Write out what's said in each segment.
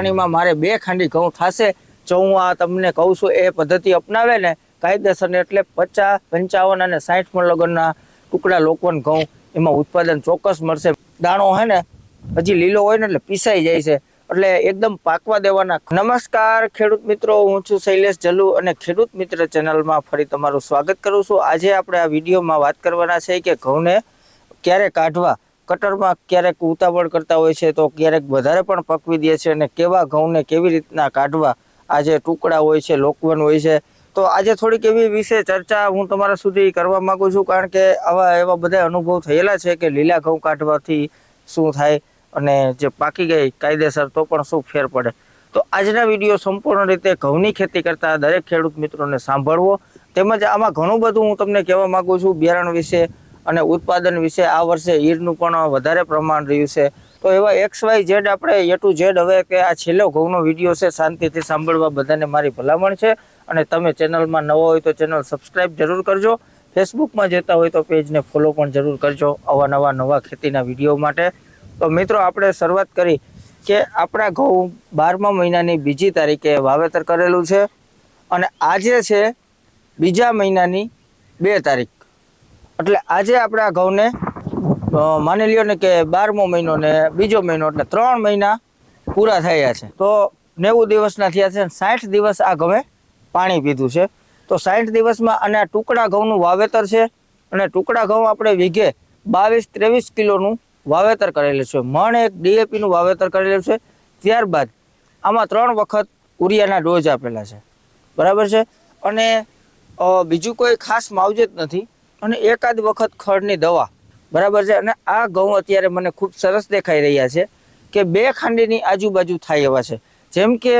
પાણીમાં મારે બે ખાંડી ઘઉં થશે, જો હું આ તમને કહું છું, એ પદ્ધતિ અપનાવે ને, કાયદેસર એટલે પચાસ, પંચાવન અને સાઠ મણ લગનના ટુકડા લોકવન ઘઉં એમાં ઉત્પાદન ચોક્કસ મળશે. દાણો હે ને, હજી લીલો હોય ને એટલે પીસાઈ જાય છે. એટલે એકદમ પાકવા દેવાના. નમસ્કાર ખેડૂત મિત્રો, હું છું શૈલેષ જલુ અને ખેડૂત મિત્ર ચેનલમાં ફરી તમારું સ્વાગત કરું છું. આજે આપણે આ વિડીયોમાં વાત કરવાના છે કે ઘઉંને ક્યારે કાઢવા? કટરમાં ક્યારેક ઉતાવળ કરતા હોય છે, તો ક્યારેક વધારે પણ પકવી દે છે અને કેવા ઘઉંને કેવી રીતના કાઢવા આ જે ટુકડા હોય છે, લોકવન હોય છે. તો આજે થોડીક એવી વિશે ચર્ચા હું તમારા સુધી કરવા માગું છું, કારણ કે આવા એવા બધા અનુભવ થયેલા છે કે લીલા ઘઉં કાઢવાથી શું થાય અને જે પાકી ગઈ કાયદેસર તો પણ શું ફેર પડે. તો આજના વીડિયો સંપૂર્ણ રીતે ઘઉંની ખેતી કરતા દરેક ખેડૂત મિત્રોને સાંભળવો. તેમજ આમાં ઘણું બધું હું તમને કહેવા માગું છું. બિયારણ વિશે અને ઉત્પાદન વિશે આ વર્ષે ઈરનું પણ વધારે પ્રમાણ રહ્યું છે. તો એવા એક્સ વાય ઝેડ આપણે એ ટુ ઝેડ હવે કે આ છેલ્લો ઘઉંનો વીડિયો છે, શાંતિથી સાંભળવા બધાને મારી ભલામણ છે. અને તમે ચેનલમાં નવો હોય તો ચેનલ સબસ્ક્રાઈબ જરૂર કરજો. ફેસબુકમાં જતા હોય તો પેજને ફોલો પણ જરૂર કરજો અવાનવા નવા ખેતીના વીડિયો માટે. તો મિત્રો, આપણે શરૂઆત કરી કે આપણા ઘઉં બારમા મહિનાની બીજી તારીખે વાવેતર કરેલું છે. અને આજે છે બીજા મહિનાની બે તારીખ. એટલે આજે આપણે આ ઘઉંને માની લ્યો ને કે બારમો મહિનો ને બીજો મહિનો એટલે ત્રણ મહિના પૂરા થયા છે. તો નેવું દિવસના થયા છે સાઠ દિવસ આ ઘઉં પાણી પીધું છે. તો સાઠ દિવસમાં અને ટુકડા ઘઉંનું વાવેતર છે અને ટુકડા ઘઉં આપણે વીઘે બાવીસ ત્રેવીસ કિલોનું વાવેતર કરેલું છે. મણ એક ડીએપીનું વાવેતર કરેલું છે. ત્યારબાદ આમાં ત્રણ વખત ઉરિયાના ડોઝ આપેલા છે. બરાબર છે? અને બીજું કોઈ ખાસ માવજત નથી. અને એકાદ વખત ખડની દવા. બરાબર છે? અને આ ઘઉં અત્યારે મને ખૂબ સરસ દેખાઈ રહ્યા છે કે બે ખાંડીની આજુબાજુ થાય એવા છે. જેમ કે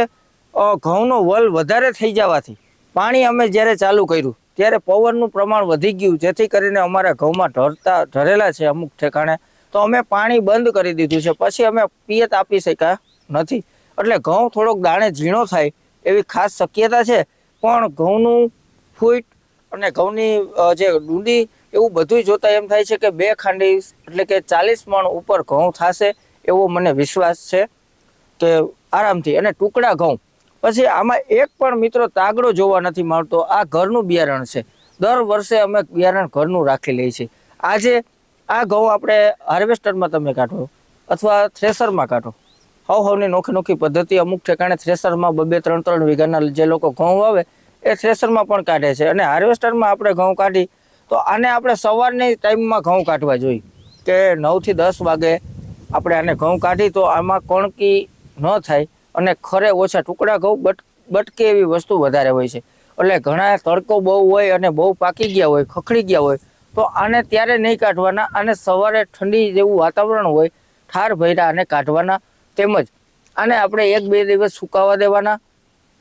ઘઉંનો વલ વધારે થઈ જવાથી પાણી અમે જ્યારે ચાલુ કર્યું, ત્યારે પવનનું પ્રમાણ વધી ગયું, જેથી કરીને અમારા ઘઉંમાં ઢરતા ઢરેલા છે અમુક ઠેકાણે. તો અમે પાણી બંધ કરી દીધું છે. પછી અમે પિયત આપી શક્યા નથી. એટલે ઘઉં થોડોક દાણે ઝીણો થાય એવી ખાસ શક્યતા છે. પણ ઘઉંનું ફૂટ અને ઘઉંની જે ડુંડી, એવું બધું જોતા એમ થાય છે કે બે ખાંડી, એટલે કે ચાલીસ મણ ઉપર ઘઉં થશે એવો મને વિશ્વાસ છે કે આરામથી. અને ટુકડા ઘઉં. પછી આમાં એક પણ મિત્રો તાગડો જોવા નથી મળતો. આ ઘરનું બિયારણ છે. દર વર્ષે અમે બિયારણ ઘરનું રાખી લઈએ છીએ. આજે આ ઘઉં આપણે હાર્વેસ્ટરમાં તમે કાઢો અથવા થ્રેસરમાં કાઢો. હવ હવની નોખી નોખી પદ્ધતિ અમુક ઠેકાણે થ્રેસરમાં બબે ત્રણ ત્રણ વીઘાના જે લોકો ઘઉં વાવે એ થ્રેસરમાં પણ કાઢે છે. અને હાર્વેસ્ટરમાં આપણે ઘઉં કાઢી, તો આને આપણે સવારની ટાઈમમાં ઘઉં કાઢવા જોઈએ. કે નવથી દસ વાગે આપણે આને ઘઉં કાઢી, તો આમાં કણકી ન થાય અને ખરે ઓછા ટુકડા ઘઉં બટ, બટકે એવી વસ્તુ વધારે હોય છે. એટલે ઘણા તડકો બહુ હોય અને બહુ પાકી ગયા હોય, ખખડી ગયા હોય, તો આને ત્યારે નહીં કાઢવાના. અને સવારે ઠંડી જેવું વાતાવરણ હોય, ઠાર ભર્યા આને કાઢવાના તેમજ આને આપણે એક બે દિવસ સુકાવા દેવાના.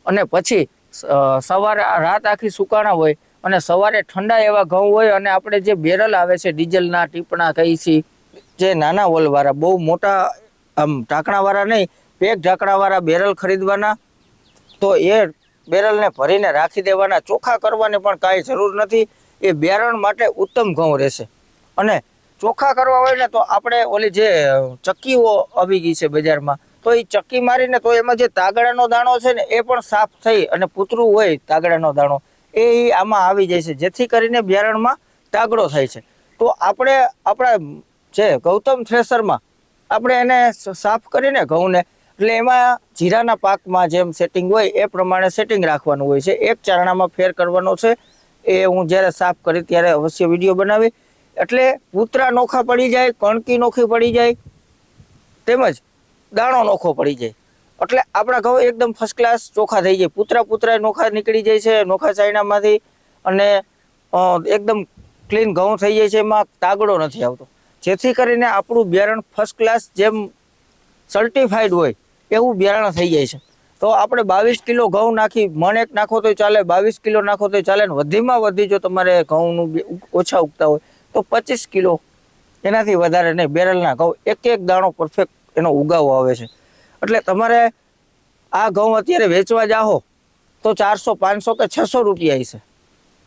અને પછી સવારે રાત આખી સુકાણા હોય અને સવારે ઠંડા એવા ઘઉં હોય અને આપણે જે બેરલ આવે છે, ડીઝલના ટીપણા કહી છીએ જે નાના વોલવાળા બહુ મોટા, આમ ઢાંકણાવાળા નહીં, પેક ઢાંકણાવાળા બેરલ ખરીદવાના, તો એ બેરલને ભરીને રાખી દેવાના. ચોખ્ખા કરવાની પણ કાંઈ જરૂર નથી. એ બેરણ માટે ઉત્તમ ઘઉં રહેશે. અને ચોખ્ખા કરવા હોય ને તો આપણે ઓલી જે ચક્કીઓ આવી ગઈ છે બજારમાં તો એ ચક્કી મારીને તો એમાં જે તાગડાનો દાણો છે ને, એ પણ સાફ થઈ અને પૂતરું હોય તાગડાનો દાણો, એ આમાં આવી જાય છે. જેથી કરીને બિયારણમાં તાગડો થાય છે. તો આપણે આપણા જે ગૌતમ થ્રેસરમાં આપણે એને સાફ કરીને ઘઉંને, એટલે એમાં જીરાના પાકમાં જેમ સેટિંગ હોય એ પ્રમાણે સેટિંગ રાખવાનું હોય છે. એક ચારણામાં ફેર કરવાનો છે. એ હું જ્યારે સાફ કરી ત્યારે અવશ્ય વીડિયો બનાવી. એટલે પૂતરા નોખા પડી જાય, કણકી નોખી પડી જાય, તેમજ દાણો નોખો પડી જાય. એટલે આપણા ઘઉં એકદમ ફર્સ્ટ ક્લાસ ચોખા થઈ જાય. પૂતરા પૂતરા નોખા નીકળી જાય છે, નોખા ચાયણામાંથી અને એકદમ ક્લીન ઘઉં થઈ જાય છે, એમાં તાગડો નથી આવતો. જેથી કરીને આપણું બિયારણ ફર્સ્ટ ક્લાસ જેમ સર્ટિફાઈડ હોય, એવું બિયારણ થઈ જાય છે. તો આપણે બાવીસ કિલો ઘઉં નાખી, મણ એક નાખો તોય ચાલે, બાવીસ કિલો નાખો તો ચાલે ને વધીમાં વધી જો તમારે ઘઉંનું ઓછા ઉગતા હોય, તો પચીસ કિલો એનાથી વધારે નહીં. બેરલના ઘઉં એક એક દાણો પરફેક્ટ એનો ઉગાવો આવે છે. એટલે તમારે આ ઘઉં અત્યારે વેચવા જાઓ તો ચારસો, પાંચસો કે છસો રૂપિયા છે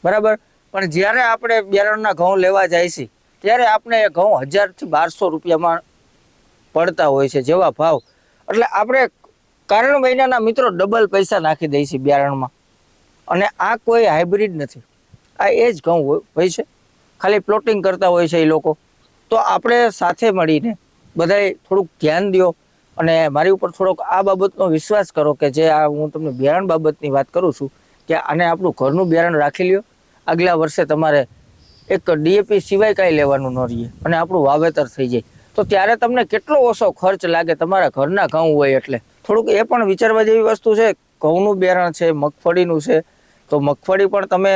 બરાબર? પણ જ્યારે આપણે બિયારણના ઘઉં લેવા જાય છે, ત્યારે આપણે એ ઘઉં હજારથી બારસો રૂપિયામાં પડતા હોય છે, જેવા ભાવ. એટલે આપણે કારણ મહિનાના મિત્રો ડબલ પૈસા નાખી દઈએ છીએ બિયારણમાં. અને આ કોઈ હાઇબ્રિડ નથી. આ એ જ ઘઉં હોય છે. ખાલી પ્લોટિંગ કરતા હોય છે એ લોકો. તો આપણે સાથે મળીને બધાએ થોડુંક ધ્યાન દો અને મારી ઉપર થોડોક આ બાબતનો વિશ્વાસ કરો કે જે આ હું તમને બિયારણ બાબતની વાત કરું છું કે આને આપણું ઘરનું બિયારણ રાખી લ્યો. આગલા વર્ષે તમારે એક ડીએપી સિવાય કાંઈ લેવાનું ન રહીએ અને આપણું વાવેતર થઈ જાય. તો ત્યારે તમને કેટલો ઓછો ખર્ચ લાગે તમારા ઘરના ઘઉં હોય એટલે? થોડુંક એ પણ વિચારવા જેવી વસ્તુ છે, ઘઉંનું બિયારણ છે, મગફળીનું છે, તો મગફળી પણ તમે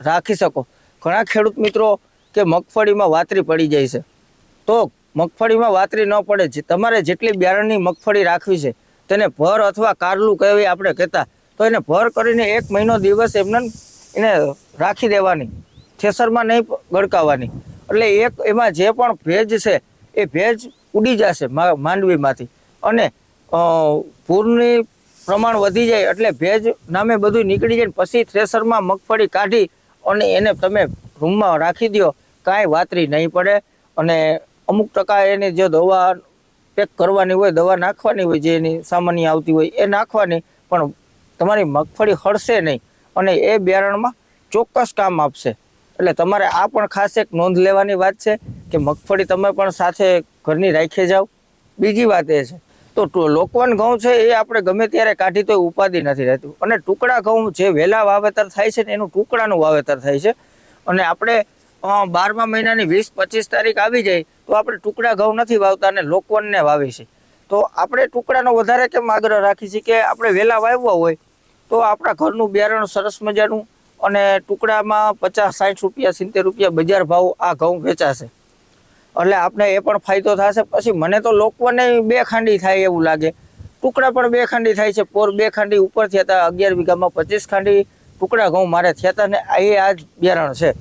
રાખી શકો. ઘણા ખેડૂત મિત્રો કે મગફળીમાં વાતરી પડી જાય છે. તો મગફળીમાં વાતરી ન પડે. તમારે જેટલી બિયારણની મગફળી રાખવી છે, તેને ભર અથવા કારલું કહેવી આપણે કહેતા. તો એને ભર કરીને એક મહિનો દિવસ એમને એને રાખી દેવાની. થેસરમાં નહીં ગળકાવાની. એટલે એક એમાં જે પણ ભેજ છે, એ ભેજ ઉડી જશે માંડવીમાંથી. અને પૂરની પ્રમાણ વધી જાય એટલે ભેજ નામે બધું નીકળી જાય પછી થ્રેસરમાં મગફળી કાઢી અને એને તમે રૂમમાં રાખી દો કાંઈ વાતરી નહીં પડે અને અમુક ટકા એની જે દવા પેક કરવાની હોય, દવા નાખવાની હોય, જે એની સામાન્ય આવતી હોય, એ નાખવાની, પણ તમારી મગફળી હળશે નહીં અને એ બિયારણમાં ચોક્કસ કામ આપશે. એટલે તમારે આ પણ ખાસ એક નોંધ લેવાની વાત છે કે મગફળી તમે પણ સાથે ઘરની રાખી જાઓ. બીજી વાત એ છે, તો લોકવાન ઘઉં છે એ આપણે ગમે ત્યારે કાઢી તો ઉપાધિ નથી રહેતું. અને ટુકડા ઘઉં જે વહેલા વાવેતર થાય છે ને એનું ટુકડાનું વાવેતર થાય છે. અને આપણે બારમા મહિનાની વીસ પચીસ તારીખ આવી જાય તો આપણે ટુકડા ઘઉં નથી વાવતા અને લોકવનને વાવી છે તો આપણે ટુકડાનો વધારે કેમ આગ્રહ રાખી છીએ કે આપણે વહેલા વાવવા હોય તો આપણા ઘરનું બિયારણ સરસ મજાનું અને ટુકડામાં પચાસ, સાઠ રૂપિયા, સિત્તેર રૂપિયા બજાર ભાવ આ ઘઉં વેચાશે. એટલે આપણે એ પણ ફાયદો થશે. પછી મને તો લોકવાને બે ખાંડી થાય એવું લાગે. ટુકડા પણ બે ખાંડી થાય છે. પોર બે ખાંડી ઉપર થયા હતા, અગિયાર વીઘામાં પચીસ ખાંડી ટુકડા ઘઉં મારે થયા હતા ને એ આ જ બિયારણ છે.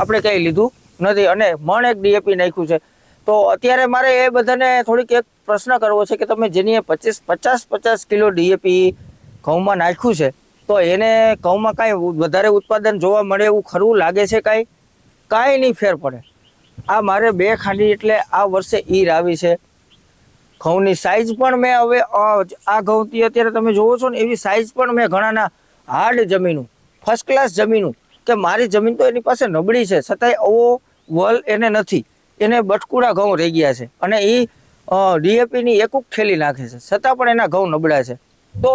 આપણે કંઈ લીધું નથી અને મણ એક ડીએપી નાખ્યું છે. તો અત્યારે મારે એ બધાને થોડીક એક પ્રશ્ન કરવો છે કે તમે જેની પચીસ, પચાસ પચાસ કિલો ડીએપી ઘઉંમાં નાખ્યું છે, તો એને ઘઉંમાં કાંઈ વધારે ઉત્પાદન જોવા મળે એવું ખરું, લાગે છે કાંઈ? કાંઈ નહીં ફેર પડે. આ મારે બે ખાંડી એટલે આ વર્ષે ઈર આવી છે. ઘઉંની સાઈઝ પણ મેં હવે આ ઘઉંથી અત્યારે તમે જોવો છો ને, એવી સાઈઝ પણ મેં ઘણાના હાર્ડ જમીનું ફર્સ્ટ ક્લાસ જમીનું, કે મારી જમીન તો એની પાસે નબળી છે, છતાંય અવો વલ એને નથી. એને બટકુડા ઘઉં રહી ગયા છે. અને એ ડીએપીની એકુક ખેલી નાખે છે. છતાં પણ એના ઘઉં નબળા છે. તો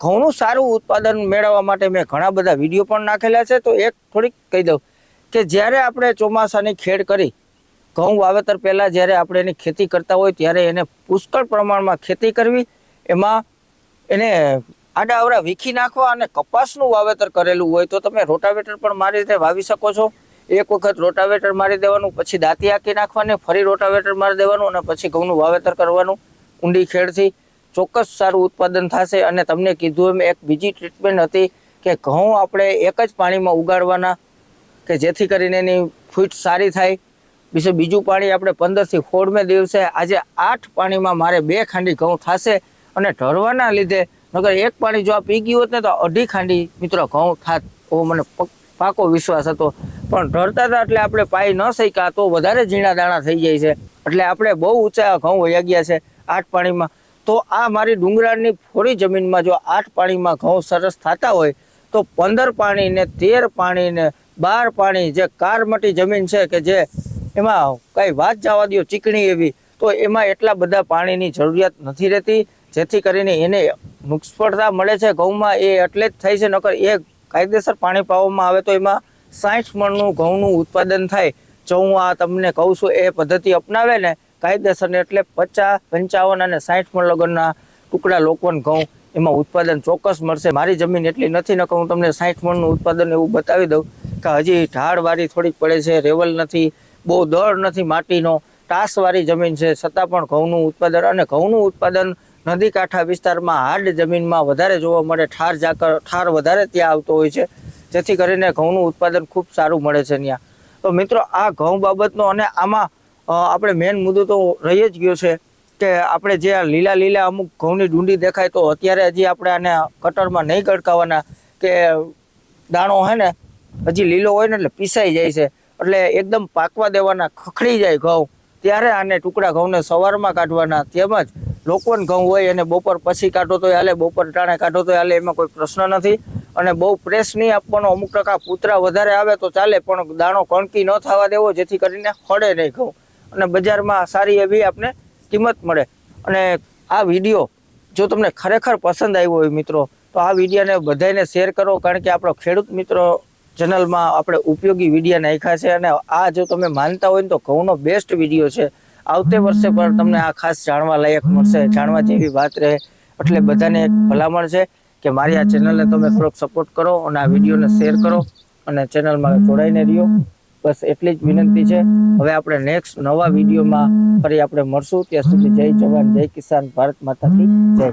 ઘઉંનું સારું ઉત્પાદન મેળવવા માટે મેં ઘણા બધા વીડિયો પણ નાખેલા છે. તો એક થોડીક કહી દઉં કે જ્યારે આપણે ચોમાસાની ખેડ કરી, ઘઉં વાવેતર પહેલાં જ્યારે આપણે એની ખેતી કરતા હોય ત્યારે એને પુષ્કળ પ્રમાણમાં ખેતી કરવી, એમાં એને આડા અવડા વીખી નાખવા અને કપાસનું વાવેતર કરેલું હોય તો તમે રોટાવેટર પણ મારી રીતે વાવી શકો છો. એક વખત રોટાવેટર મારી દેવાનું, પછી દાંતી આંકી નાખવાની, ફરી રોટાવેટર મારી દેવાનું અને પછી ઘઉંનું વાવેતર કરવાનું ઊંડી ખેડથી ચોક્કસ સારું ઉત્પાદન થશે. અને તમને કીધું એમ એક બીજી ટ્રીટમેન્ટ હતી કે ઘઉં આપણે એક જ પાણીમાં ઉગાડવાના, કે જેથી કરીને એની ફૂટ સારી થાય. બીજું બીજું પાણી આપણે પંદરથી સોળમે દિવસે આજે આઠ પાણીમાં મારે બે ખાંડી ઘઉં થશે. અને ઢળવાના લીધે નગર એક પાણી જો આ પી ગયું હોત ને તો અઢી ખાંડી મિત્રો ઘઉં થાત. એવો મને પક- વિશ્વાસ હતો. પણ ઢળતા હતા એટલે આપણે પાઈ ન શક્યા, તો વધારે ઝીણા દાણા થઈ જાય છે. એટલે આપણે બહુ ઊંચા ઘઉં વયા ગયા છે આઠ પાણીમાં. તો આ મારી ડુંગરાળની ફોરી જમીનમાં જો આઠ પાણીમાં ઘઉં સરસ થતા હોય, તો પંદર પાણી ને તેર પાણી ને બાર પાણી જે કારમટી જમીન છે કે જે એમાં કઈ વાત જવા દો ચીકણી એવી, તો એમાં એટલા બધા પાણીની જરૂરિયાત નથી રહેતી. જેથી કરીને એને નિષ્ફળતા મળે છે ઘઉંમાં, એ એટલે જ થાય છે, નકર એ કાયદેસર પાણી પાવામાં આવે તો એમાં સાઠ મણનું ઘઉંનું ઉત્પાદન થાય. જો હું આ તમને કહું છું, એ પદ્ધતિ અપનાવે ને કાયદેસરને એટલે પચાસ, પંચાવન અને સાઠ મણ લગનના ટુકડા લોકવન ઘઉં એમાં ઉત્પાદન ચોક્કસ મળશે. મારી જમીન એટલી નથી નકર હું તમને સાઠ મણનું ઉત્પાદન એવું બતાવી દઉં કે હજી ઢાળવાળી થોડીક પડે છે, રેવલ નથી, બહુ દળ નથી માટીનો ટાસવાળી જમીન છે, છતાં પણ ઘઉંનું ઉત્પાદન અને ઘઉંનું ઉત્પાદન નદી કાંઠા વિસ્તારમાં હાર્ડ જમીનમાં વધારે જોવા મળે, ઠાર ઝાકર ઠાર વધારે ત્યાં આવતો હોય છે. જેથી કરીને ઘઉંનું ઉત્પાદન ખૂબ સારું મળે છે ત્યાં. તો મિત્રો, આ ઘઉં બાબતનો અને આમાં આપણે મેઇન મુદ્દો તો રહી જ ગયો છે કે આપણે જે આ લીલા લીલા અમુક ઘઉંની ડુંડી દેખાય તો અત્યારે હજી આપણે આને કટરમાં નહીં ગડકાવાના કે દાણો હે ને, હજી લીલો હોય ને એટલે પીસાઈ જાય છે. એટલે એકદમ પાકવા દેવાના ખખડી જાય ઘઉં. ત્યારે આને ટુકડા ઘઉંને સવારમાં કાઢવાના તેમજ લોકવન ઘઉં હોય એને બપોર પછી કાઢો તો હાલે, બપોર ટાણે કાઢો તો હાલે, એમાં કોઈ પ્રશ્ન નથી. અને બહુ પ્રેસ નહીં આપવાનો, અમુક ટકા પૂતરા વધારે આવે તો ચાલે, પણ દાણો કણકી ન થવા દેવો, જેથી કરીને ખડે નહીં ઘઉં. અને બજારમાં સારી એવી આપને કિંમત મળે. અને આ વીડિયો જો તમને ખરેખર પસંદ આવ્યો હોય મિત્રો, તો આ વિડીયોને બધાને શેર કરો, કારણ કે આપણો ખેડૂત મિત્રો ચેનલમાં આપણે ઉપયોગી વીડિયો નાખ્યા છે. અને આ જો તમે માનતા હોય તો ઘઉંનો બેસ્ટ વીડિયો છે. આવતે વર્ષે પણ તમને આ ખાસ જાણવા લાયક મળશે. જાણવા જેવી વાત રહે એટલે બધાને એક ભલામણ છે કે મારી આ ચેનલને તમે થોડોક સપોર્ટ કરો અને આ વિડીયોને શેર કરો અને ચેનલમાં જોડાઈને રહ્યો. બસ એટલી જ વિનંતી છે. હવે આપણે નેક્સ્ટ નવા વિડીયોમાં ફરી આપણે મળશું. ત્યાં સુધી જય જવાન, જય કિસાન, ભારત માતાથી. જય.